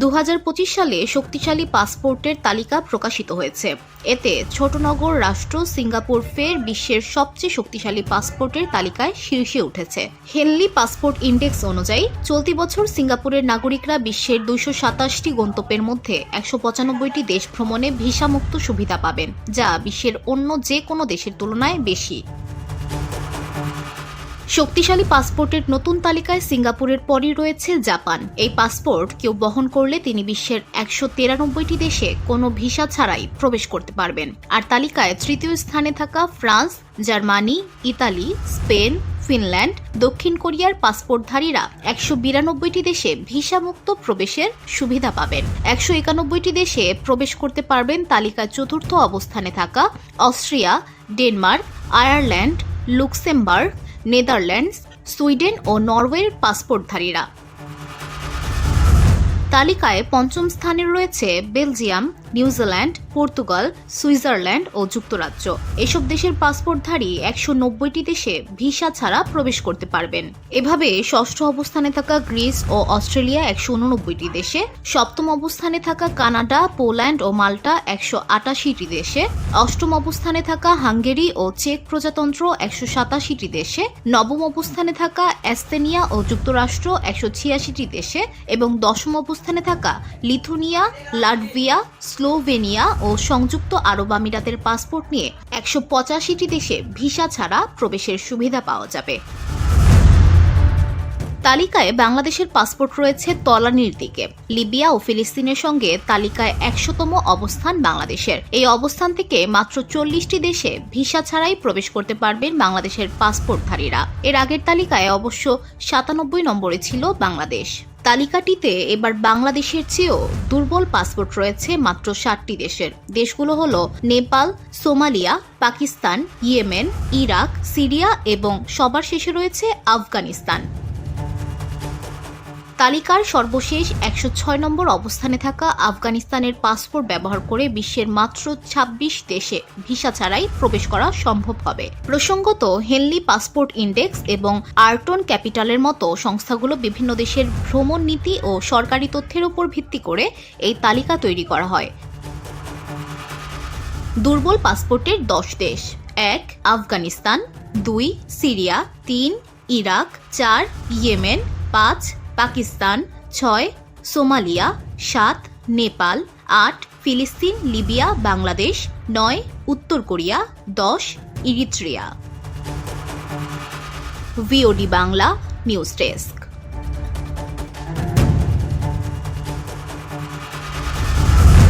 দু হাজার পঁচিশ সালে শক্তিশালী পাসপোর্টের তালিকা প্রকাশিত হয়েছে। এতে ছোটনগর রাষ্ট্র সিঙ্গাপুর ফের বিশ্বের সবচেয়ে শক্তিশালী পাসপোর্টের তালিকায় শীর্ষে উঠেছে। হেনলি পাসপোর্ট ইন্ডেক্স অনুযায়ী, চলতি বছর সিঙ্গাপুরের নাগরিকরা বিশ্বের দুইশো সাতাশটি গন্তব্যের মধ্যে একশো পঁচানব্বইটি দেশ ভ্রমণে ভিসামুক্ত সুবিধা পাবেন, যা বিশ্বের অন্য যে কোনো দেশের তুলনায় বেশি। শক্তিশালী পাসপোর্টের নতুন তালিকায় সিঙ্গাপুরের পরই রয়েছে জাপান। এই পাসপোর্ট কেউ বহন করলে তিনি বিশ্বের একশো তিরানব্বইটি দেশে কোনো ভিসা ছাড়াই প্রবেশ করতে পারবেন। আর তালিকায় তৃতীয় স্থানে থাকা France, Germany, Italy, Spain, Finland, দক্ষিণ কোরিয়ার পাসপোর্টধারীরা একশো বিরানব্বইটি দেশে ভিসামুক্ত প্রবেশের সুবিধা পাবেন। একশো একানব্বইটি দেশে প্রবেশ করতে পারবেন তালিকার চতুর্থ অবস্থানে থাকা Austria, Denmark, Ireland, Luxembourg Netherlands Sweden ও নরওয়ের পাসপোর্টধারীরা। তালিকায় পঞ্চম স্থানে রয়েছে Belgium New Zealand Portugal, Switzerland ও যুক্তরাজ্য। এসব দেশের পাসপোর্টধারী একশো নব্বইটি দেশে ভিসা ছাড়া প্রবেশ করতে পারবেন। এভাবে ষষ্ঠ অবস্থানে থাকা গ্রিস ও অস্ট্রেলিয়া একশো উননব্বইটি দেশে, সপ্তম অবস্থানে থাকা কানাডা, পোল্যান্ড ও মাল্টা একশো আটাশিটি দেশে, অষ্টম অবস্থানে থাকা হাঙ্গেরি ও চেক প্রজাতন্ত্র একশো সাতাশিটি দেশে, নবম অবস্থানে থাকা এস্তেনিয়া ও যুক্তরাষ্ট্র একশো ছিয়াশিটি দেশে এবং দশম অবস্থানে থাকা লিথুনিয়া, লাটভিয়া, স্লোভেনিয়া ও সংযুক্ত আরব আমিরাতের পাসপোর্ট নিয়ে একশো পঁচাশিটি দেশে ভিসা ছাড়া প্রবেশের সুবিধা পাওয়া যাবে। তালিকায় বাংলাদেশের পাসপোর্ট রয়েছে তলানির দিকে। লিবিয়া ও ফিলিস্তিনের সঙ্গে তালিকায় একশোতম অবস্থান বাংলাদেশের। এই অবস্থান থেকে মাত্র চল্লিশটি দেশে ভিসা ছাড়াই প্রবেশ করতে পারবেন বাংলাদেশের পাসপোর্টধারীরা। এর আগের তালিকায় অবশ্য সাতানব্বই নম্বরে ছিল বাংলাদেশ। তালিকাটিতে এবার বাংলাদেশের চেয়েও দুর্বল পাসপোর্ট রয়েছে মাত্র ষাটটি দেশের। দেশগুলো হলো Nepal, Somalia, Pakistan, Yemen, Iraq, Syria এবং সবার শেষে রয়েছে আফগানিস্তান। তালিকার সর্বশেষ একশো ছয় নম্বর অবস্থানে থাকা আফগানিস্তানের পাসপোর্ট ব্যবহার করে বিশ্বের মাত্র ২৬ দেশে ভিসা ছাড়াই প্রবেশ করা সম্ভব হবে। প্রসঙ্গত, হেনলি পাসপোর্ট ইন্ডেক্স এবং আর্টন ক্যাপিটালের মতো সংস্থাগুলো বিভিন্ন দেশের ভ্রমণ নীতি ও সরকারি তথ্যের উপর ভিত্তি করে এই তালিকা তৈরি করা হয়। দুর্বল পাসপোর্টের দশ দেশ। এক, আফগানিস্তান। দুই, সিরিয়া। তিন, ইরাক। চার, ইয়েমেন। পাঁচ পাকিস্তান, ছয়, সোমালিয়া, সাত, নেপাল, আট, ফিলিস্তিন, লিবিয়া, বাংলাদেশ, নয়, উত্তর কোরিয়া, দশ, Eritrea. VOD Bangla news desk.